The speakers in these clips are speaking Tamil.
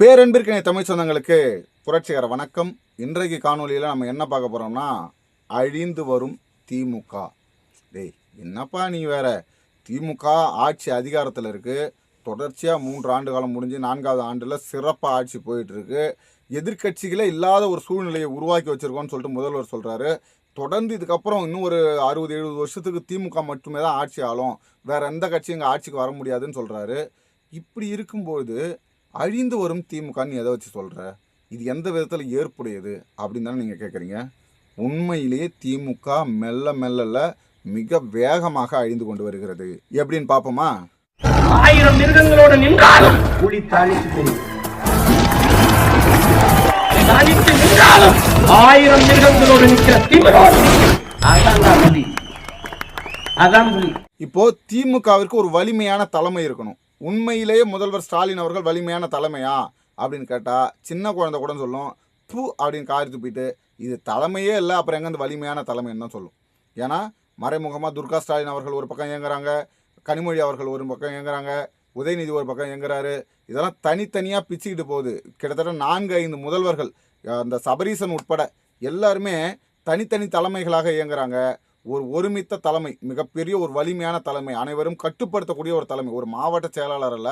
பேரன்பிற்கினை தமிழ் சொந்தங்களுக்கு புரட்சிகர வணக்கம். இன்றைக்கு காணொளியில் நம்ம என்ன பார்க்க போகிறோம்னா அழிந்து வரும் திமுக. டேய் என்னப்பா நீ வேற? திமுக ஆட்சி அதிகாரத்தில் இருக்குது தொடர்ச்சியாக மூன்று ஆண்டு காலம் முடிஞ்சு நான்காவது ஆண்டில் சிறப்பாக ஆட்சி போயிட்டுருக்கு எதிர்கட்சிகளே எதிர்க்கட்சிகளே இல்லாத ஒரு சூழ்நிலையை உருவாக்கி வச்சுருக்கோன்னு சொல்லிட்டு முதல்வர் சொல்கிறாரு தொடர்ந்து இதுக்கப்புறம் இன்னும் ஒரு அறுபது எழுபது வருஷத்துக்கு திமுக மட்டுமே தான் ஆட்சி ஆளும். வேறு எந்த கட்சியும் இங்கே ஆட்சிக்கு வர முடியாதுன்னு சொல்கிறாரு இப்படி இருக்கும்போது அழிந்து வரும் திமுகன்னு எதை வச்சு சொல்கிற இது எந்த விதத்தில் ஏற்புடையது அப்படின்னு தானே நீங்கள் கேட்குறீங்க உண்மையிலேயே திமுக மெல்ல மெல்லல மிக வேகமாக அழிந்து கொண்டு வருகிறது. எப்படின்னு பார்ப்போமா ஆயிரம் மிருகங்களோடு நின்றாலும் புலி நின்றாலும் ஆயிரம் மிருகங்களோடு நிற்கிற திமிரோடு அதான் புலி. இப்போ திமுகவிற்கு ஒரு வலிமையான தலைமை இருக்கணும். உண்மையிலேயே முதல்வர் ஸ்டாலின் அவர்கள் வலிமையான தலைமையா? அப்படின்னு கேட்டால் சின்ன குழந்தை கூட சொல்லும் பூ அப்படின்னு காரி துப்பிட்டு இது தலைமையே இல்லை அப்புறம் எங்கே அந்த வலிமையான தலைமைன்னு தான் சொல்லும். ஏன்னா மறைமுகமாக துர்கா ஸ்டாலின் அவர்கள் ஒரு பக்கம் இயங்குறாங்க கனிமொழி அவர்கள் ஒரு பக்கம் இயங்குறாங்க உதயநிதி ஒரு பக்கம் இயங்குறாரு. இதெல்லாம் தனித்தனியாக பிச்சுக்கிட்டு போகுது. கிட்டத்தட்ட நான்கு ஐந்து முதல்வர்கள் அந்த சபரீசன் உட்பட எல்லாருமே தனித்தனி தலைமைகளாக இயங்குறாங்க. ஒரு ஒருமித்த தலைமை மிகப்பெரிய ஒரு வலிமையான தலைமை அனைவரும் கட்டுப்படுத்தக்கூடிய ஒரு தலைமை. ஒரு மாவட்ட செயலாளர் அல்ல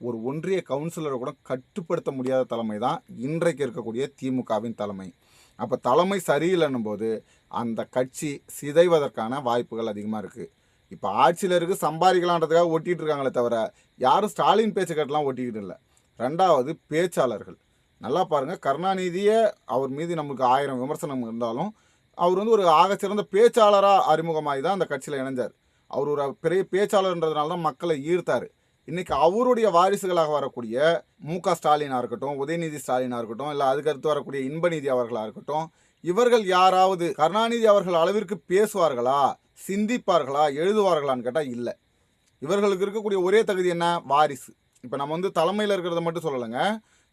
ஒரு ஒன்றிய கவுன்சிலரை கூட கட்டுப்படுத்த முடியாத தலைமை தான் இன்றைக்கு இருக்கக்கூடிய திமுகவின் தலைமை. அப்போ தலைமை சரியில்லைன்னும் போது அந்த கட்சி சிதைவதற்கான வாய்ப்புகள் அதிகமாக இருக்குது இப்போ ஆட்சியில் இருக்கு சம்பாதிக்கலான்றதுக்காக ஒட்டிகிட்டு இருக்காங்களே தவிர யாரும் ஸ்டாலின் பேச்சு கட்டலாம் ஒட்டிக்கிட்டு இல்லை. ரெண்டாவது பேச்சாளர்கள். நல்லா பாருங்கள் கருணாநிதியே அவர் மீது நமக்கு ஆயிரம் விமர்சனம் இருந்தாலும் அவர் வந்து ஒரு ஆகச்சிறந்த பேச்சாளராக அறிமுகமாகி தான் அந்த கட்சியில் இணைஞ்சார். அவர் ஒரு பெரிய பேச்சாளர்ன்றதுனால தான் மக்களை ஈர்த்தார். இன்றைக்கி அவருடைய வாரிசுகளாக வரக்கூடிய மு க ஸ்டாலினாக இருக்கட்டும் உதயநிதி ஸ்டாலினாக இருக்கட்டும் இல்லை அதுக்கடுத்து வரக்கூடிய இன்பநிதி அவர்களாக இருக்கட்டும் இவர்கள் யாராவது கருணாநிதி அவர்கள் அளவிற்கு பேசுவார்களா சிந்திப்பார்களா எழுதுவார்களான்னு கேட்டால் இல்லை. இவர்களுக்கு இருக்கக்கூடிய ஒரே தகுதி என்ன? வாரிசு. இப்போ நம்ம வந்து தலைமையில் இருக்கிறத மட்டும் சொல்லலைங்க.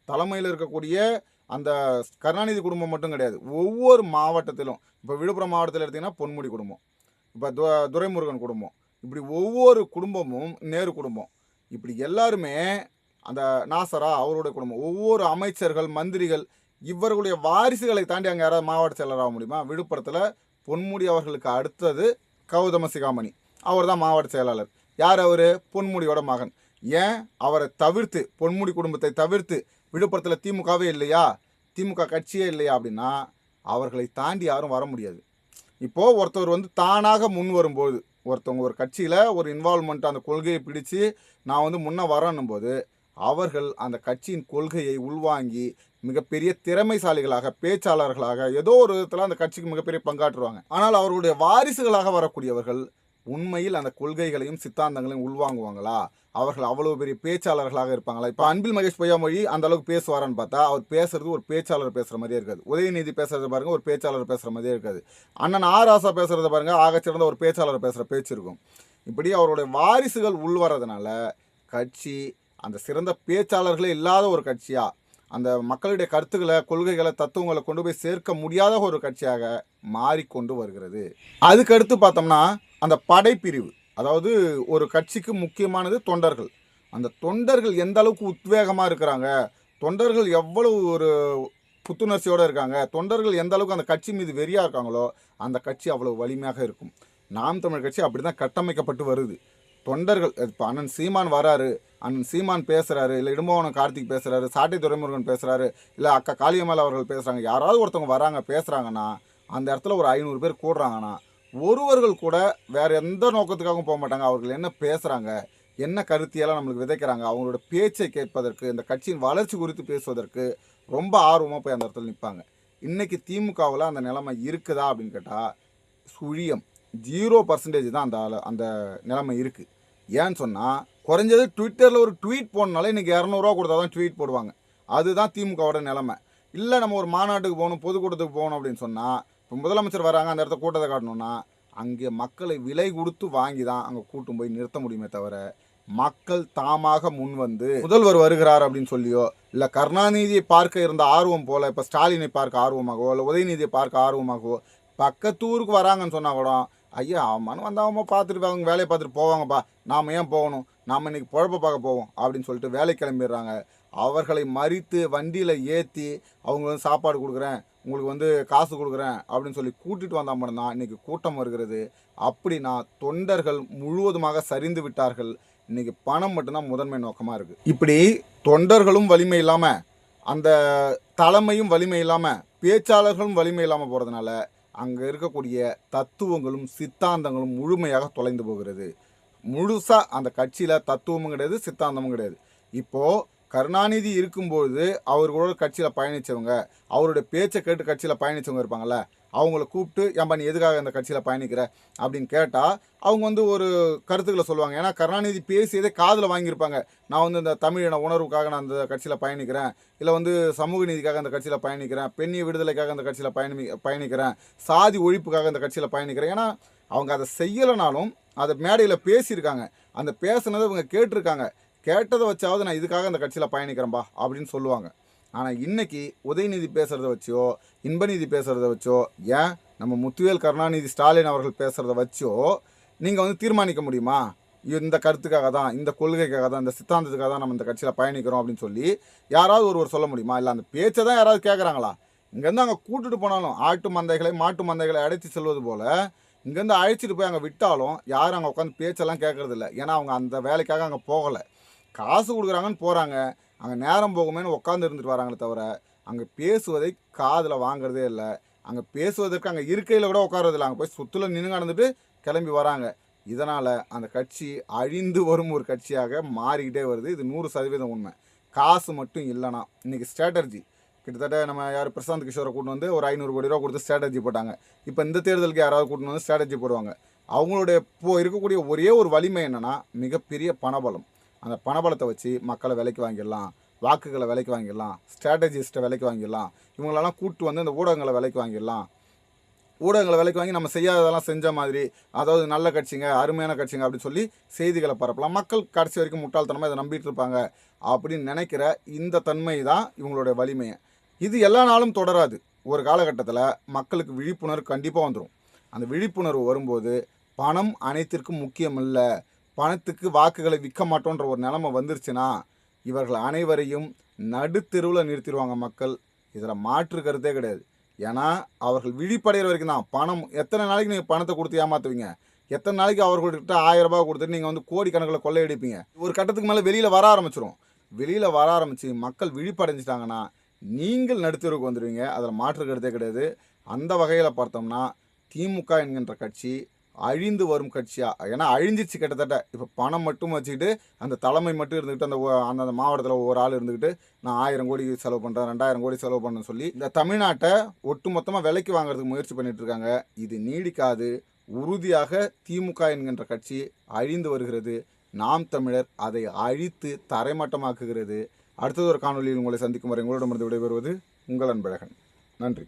தலைமையில் இருக்கக்கூடிய அந்த கருணாநிதி குடும்பம் மட்டும் கிடையாது. ஒவ்வொரு மாவட்டத்திலும் இப்போ விழுப்புரம் மாவட்டத்தில் எடுத்திங்கன்னா பொன்முடி குடும்பம். இப்போ து துரைமுருகன் குடும்பம். இப்படி ஒவ்வொரு குடும்பமும் நேரு குடும்பம். இப்படி எல்லாருமே அந்த நாசரா அவருடைய குடும்பம். ஒவ்வொரு அமைச்சர்கள் மந்திரிகள் இவர்களுடைய வாரிசுகளை தாண்டி அங்கே யாராவது மாவட்ட செயலர் ஆக முடியுமா? விழுப்புரத்தில் பொன்முடி அவர்களுக்கு அடுத்தது கௌதம சிகாமணி. அவர் தான் மாவட்ட செயலாளர். யார் அவர்? பொன்முடியோட மகன். ஏன்? அவரை தவிர்த்து பொன்முடி குடும்பத்தை தவிர்த்து விழுப்புரத்தில் திமுகவே இல்லையா? திமுக கட்சியே இல்லையா அப்படின்னா அவர்களை தாண்டி யாரும் வர முடியாது. இப்போது ஒருத்தவர் வந்து தானாக முன் வரும்போது ஒருத்தவங்க ஒரு கட்சியில் ஒரு இன்வால்மெண்ட் அந்த கொள்கையை பிடிச்சு நான் வந்து முன்னே வரணும் போது அவர்கள் அந்த கட்சியின் கொள்கையை உள்வாங்கி மிகப்பெரிய திறமைசாலிகளாக பேச்சாளர்களாக ஏதோ ஒரு விதத்தில் அந்த கட்சிக்கு மிகப்பெரிய பங்காற்றுவாங்க. ஆனால் அவர்களுடைய வாரிசுகளாக வரக்கூடியவர்கள் உண்மையில் அந்த கொள்கைகளையும் சித்தாந்தங்களையும் உள்வாங்குவாங்களா? அவர்கள் அவ்வளவு பெரிய பேச்சாளர்களாக இருப்பாங்களா? இப்போ அன்பில் மகேஷ் பொய்யாமொழி அந்த அளவுக்கு பேசுவாரான்னு பார்த்தா அவர் பேசுறது ஒரு பேச்சாளர் பேசுகிற மாதிரியே இருக்காது. உதயநிதி பேசுறது பாருங்க ஒரு பேச்சாளர் பேசுகிற மாதிரியே இருக்காது. அண்ணன் ஆர் ஆசா பேசுறத பாருங்க ஆகச்சிறந்த ஒரு பேச்சாளர் பேசுகிற பேச்சு இருக்கும். இப்படி அவருடைய வாரிசுகள் உள்வரதுனால கட்சி அந்த சிறந்த பேச்சாளர்களே இல்லாத ஒரு கட்சியாக அந்த மக்களுடைய கருத்துக்களை கொள்கைகளை தத்துவங்களை கொண்டு போய் சேர்க்க முடியாத ஒரு கட்சியாக மாறிக்கொண்டு வருகிறது. அதுக்கடுத்து பார்த்தோம்னா அந்த படைப்பிரிவு. அதாவது ஒரு கட்சிக்கு முக்கியமானது தொண்டர்கள். அந்த தொண்டர்கள் எந்த அளவுக்கு உத்வேகமாக இருக்கிறாங்க? தொண்டர்கள் எவ்வளவு ஒரு புத்துணர்ச்சியோடு இருக்காங்க? தொண்டர்கள் எந்த அளவுக்கு அந்த கட்சி மீது வெறியாக இருக்காங்களோ அந்த கட்சி அவ்வளவு வலிமையாக இருக்கும். நாம் தமிழ் கட்சி அப்படி தான் கட்டமைக்கப்பட்டு வருது. தொண்டர்கள் இப்போ அண்ணன் சீமான் வராரு அண்ணன் சீமான் பேசுகிறாரு இல்லை இடும்பவனம் கார்த்திக் பேசுகிறாரு சாட்டை துரைமுருகன் பேசுகிறாரு இல்லை அக்கா காளியம்மாள் அவர்கள் பேசுகிறாங்க யாராவது ஒருத்தவங்க வராங்க பேசுகிறாங்கன்னா அந்த இடத்துல ஒரு ஐநூறு பேர் கூடுறாங்கன்னா ஒருவர்கள் கூட வேறு எந்த நோக்கத்துக்காகவும் போக மாட்டாங்க. அவர்கள் என்ன பேசுகிறாங்க என்ன கருத்தியெல்லாம் நம்மளுக்கு விதைக்கிறாங்க அவங்களோட பேச்சை கேட்பதற்கு இந்த கட்சியின் வளர்ச்சி குறித்து பேசுவதற்கு ரொம்ப ஆர்வமாக போய் அந்த இடத்துல நிற்பாங்க இன்றைக்கி திமுகவில் அந்த நிலைமை இருக்குதா அப்படின்னு கேட்டால் சுழியம். ஜீரோ பர்சன்டேஜ் தான் அந்த அந்த நிலைமை இருக்குது ஏன்னு சொன்னால் குறைஞ்சது ட்விட்டரில் ஒரு ட்வீட் போடனால இன்றைக்கி இரநூறுவா கொடுத்தா தான் ட்வீட் போடுவாங்க. அதுதான் திமுகவோட நிலைமை. இல்லை நம்ம ஒரு மாநாட்டுக்கு போகணும் பொதுக்கூட்டத்துக்கு போகணும் அப்படின்னு சொன்னால் இப்போ முதலமைச்சர் வராங்க அந்த இடத்த கூட்டத்தை காட்டணும்னா அங்கே மக்களை விலை கொடுத்து வாங்கி தான் அங்கே கூட்டும் போய் நிறுத்த முடியுமே தவிர மக்கள் தாமாக முன் வந்து முதல்வர் வருகிறார் அப்படின்னு சொல்லியோ இல்லை கருணாநிதியை பார்க்க இருந்த ஆர்வம் போல் இப்போ ஸ்டாலினை பார்க்க ஆர்வமாகவோ இல்லை உதயநிதியை பார்க்க ஆர்வமாகவோ பக்கத்தூருக்கு வராங்கன்னு சொன்னால் கூட ஐயா மனு வந்தவங்க பார்த்துட்டு அவங்க வேலையை பார்த்துட்டு போவாங்கப்பா. நாம் ஏன் போகணும்? நாம் இன்றைக்கி பொழப்ப பார்க்க போவோம் அப்படின்னு சொல்லிட்டு வேலை கிளம்பிடுறாங்க. அவர்களை மறித்து வண்டியில் ஏற்றி அவங்க வந்து சாப்பாடு கொடுக்குறேன் உங்களுக்கு வந்து காசு கொடுக்குறேன் அப்படின்னு சொல்லி கூட்டிகிட்டு வந்தால் மட்டும்தான் இன்றைக்கி கூட்டம் வருகிறது. அப்படின்னா தொண்டர்கள் முழுவதுமாக சரிந்து விட்டார்கள். இன்றைக்கி பணம் மட்டும்தான் முதன்மை நோக்கமாக இருக்குது இப்படி தொண்டர்களும் வலிமை இல்லாமல் அந்த தலைமையும் வலிமை இல்லாமல் பேச்சாளர்களும் வலிமை இல்லாமல் போகிறதுனால அங்கே இருக்கக்கூடிய தத்துவங்களும் சித்தாந்தங்களும் முழுமையாக தொலைந்து போகிறது. முழுசாக அந்த கட்சியில் தத்துவமும் கிடையாது சித்தாந்தமும் கிடையாது. இப்போது கருணாநிதி இருக்கும்போது அவர்களோட கட்சியில் பயணித்தவங்க அவருடைய பேச்சை கேட்டு கட்சியில் பயணித்தவங்க இருப்பாங்களே அவங்கள கூப்பிட்டு ஏன்பா நீ எதுக்காக இந்த கட்சியில் பயணிக்கிற? அப்படின்னு கேட்டால் அவங்க வந்து ஒரு கருத்துக்களை சொல்லுவாங்க. ஏன்னா கருணாநிதி பேசியதே காதில் வாங்கியிருப்பாங்க. நான் வந்து இந்த தமிழின உணர்வுக்காக நான் அந்த கட்சியில் பயணிக்கிறேன். இல்லை வந்து சமூக நீதிக்காக அந்த கட்சியில் பயணிக்கிறேன். பெண்ணிய விடுதலைக்காக அந்த கட்சியில் பயணி பயணிக்கிறேன். சாதி ஒழிப்புக்காக அந்த கட்சியில் பயணிக்கிறேன். ஏன்னா அவங்க அதை செய்யலைனாலும் அதை மேடையில் பேசியிருக்காங்க. அந்த பேசுனதை இவங்க கேட்டிருக்காங்க. கேட்டதை வச்சாவது நான் இதுக்காக அந்த கட்சியில் பயணிக்கிறேன்பா அப்படின்னு சொல்லுவாங்க. ஆனால் இன்றைக்கி உதயநிதி பேசுகிறத வச்சோ இன்பநிதி பேசுகிறத வச்சோ ஏன் நம்ம முத்துவேல் கருணாநிதி ஸ்டாலின் அவர்கள் பேசுகிறத வச்சோ நீங்கள் வந்து தீர்மானிக்க முடியுமா? இந்த கருத்துக்காக தான் இந்த கொள்கைக்காக தான் இந்த சித்தாந்தத்துக்காக தான் நம்ம இந்த கட்சியில் பயணிக்கிறோம் அப்படின்னு சொல்லி யாராவது ஒருவர் சொல்ல முடியுமா? இல்லை அந்த பேச்சை தான் யாராவது கேட்குறாங்களா இங்கேருந்து அங்கே கூட்டுட்டு போனாலும் ஆட்டு மந்தைகளை மாட்டு மந்தைகளை அடைத்து செல்வது போல் இங்கேருந்து அழைச்சிட்டு போய் அங்கே விட்டாலும் யாரும் அங்கே உட்காந்து பேச்செல்லாம் கேட்குறதில்ல ஏன்னா அவங்க அந்த வேலைக்காக அங்கே போகலை. காசு கொடுக்குறாங்கன்னு போகிறாங்க அங்கே நேரம் போகுமேன்னு உட்காந்து இருந்துட்டு வராங்களே தவிர அங்கே பேசுவதை காதில் வாங்குறதே இல்லை. அங்கே பேசுவதற்கு அங்கே இருக்கையில் கூட உட்காரது அங்கே போய் சுற்றுல நின்று நடந்துட்டு கிளம்பி வராங்க. இதனால் அந்த கட்சி அழிந்து வரும் ஒரு கட்சியாக மாறிக்கிட்டே வருது. இது நூறு சதவீதம் உண்மை. காசு மட்டும் இல்லைனா இன்றைக்கி ஸ்ட்ராட்டர்ஜி கிட்டத்தட்ட நம்ம யார் பிரசாந்த் கிஷோரை கூட்டு வந்து ஒரு ஐநூறு கோடி ரூபா கொடுத்து ஸ்ட்ராட்டஜி போட்டாங்க. இப்போ இந்த தேர்தலுக்கு யாராவது கூட்டின்னு வந்து ஸ்ட்ராட்டஜி போடுவாங்க. அவங்களுடைய இப்போ இருக்கக்கூடிய ஒரே ஒரு வலிமை என்னென்னா மிகப்பெரிய பணபலம். அந்த பணபலத்தை வச்சு மக்களை விலைக்கு வாங்கிடலாம் வாக்குகளை விலைக்கு வாங்கிடலாம் ஸ்ட்ராட்டஜிஸ்ட்டை விலைக்கு வாங்கிடலாம் இவங்களெல்லாம் கூப்பிட்டு வந்து அந்த ஊடகங்களை விலைக்கு வாங்கிடலாம். ஊடகங்களை விலைக்கு வாங்கி நம்ம செய்யாததெல்லாம் செஞ்ச மாதிரி அதாவது நல்ல கட்சிங்க அருமையான கட்சிங்க அப்படின்னு சொல்லி செய்திகளை பரப்பலாம். மக்கள் கடைசி வரைக்கும் முட்டாள்தனமாக இதை நம்பிட்டு இருப்பாங்க அப்படின்னு நினைக்கிற இந்த தன்மை தான் இவங்களுடைய வலிமையை. இது எல்லா நாளும் தொடராது. ஒரு காலகட்டத்தில் மக்களுக்கு விழிப்புணர்வு கண்டிப்பாக வந்துடும் அந்த விழிப்புணர்வு வரும்போது பணம் அனைத்திற்கும் முக்கியம் இல்லை பணத்துக்கு வாக்குகளை விற்க மாட்டோன்ற ஒரு நிலைமை வந்துருச்சுன்னா இவர்கள் அனைவரையும் நடுத்தெருவில் நிறுத்திடுவாங்க மக்கள். இதில் மாற்று கருத்தே கிடையாது. ஏன்னா அவர்கள் விழிப்படைகிற வரைக்கும் தான். பணம் எத்தனை நாளைக்கு நீங்கள் பணத்தை கொடுத்து ஏமாற்றுவீங்க எத்தனை நாளைக்கு அவர்கள்ட்ட ஆயிரம் ரூபாய் கொடுத்துட்டு நீங்கள் வந்து கோடி கணக்கில் கொள்ளையடிப்பீங்க? ஒரு கட்டத்துக்கு மேலே வெளியில் வர ஆரம்பிச்சிரும். வெளியில் வர ஆரம்பித்து மக்கள் விழிப்படைஞ்சிட்டாங்கன்னா நீங்கள் நடுத்தருக்கு வந்துடுவீங்க. அதில் மாற்று கருத்தே கிடையாது. அந்த வகையில் பார்த்தோம்னா திமுக என்கின்ற கட்சி அழிந்து வரும் கட்சியாக ஏன்னா அழிஞ்சிச்சு கிட்டத்தட்ட. இப்போ பணம் மட்டும் வச்சுக்கிட்டு அந்த தலைமை மட்டும் இருந்துக்கிட்டு அந்த ஒ- அந்த மாவட்டத்தில் ஒவ்வொரு ஆள் இருந்துக்கிட்டு நான் ஆயிரம் கோடி செலவு பண்ணுறேன் ரெண்டாயிரம் கோடி செலவு பண்ணேன்னு சொல்லி இந்த தமிழ்நாட்டை ஒட்டுமொத்தமாக விலைக்கு வாங்குறதுக்கு முயற்சி பண்ணிகிட்ருக்காங்க இருக்காங்க. இது நீடிக்காது. உறுதியாக திமுக என்கின்ற கட்சி அழிந்து வருகிறது. நாம் தமிழர் அதை அழித்து தரைமட்டமாக்குகிறது. அடுத்தது ஒரு காணொலியில் உங்களை சந்திக்கும் வரை உங்களிடமிருந்து விடைபெறுவது உங்கள் அன்பழகன். நன்றி.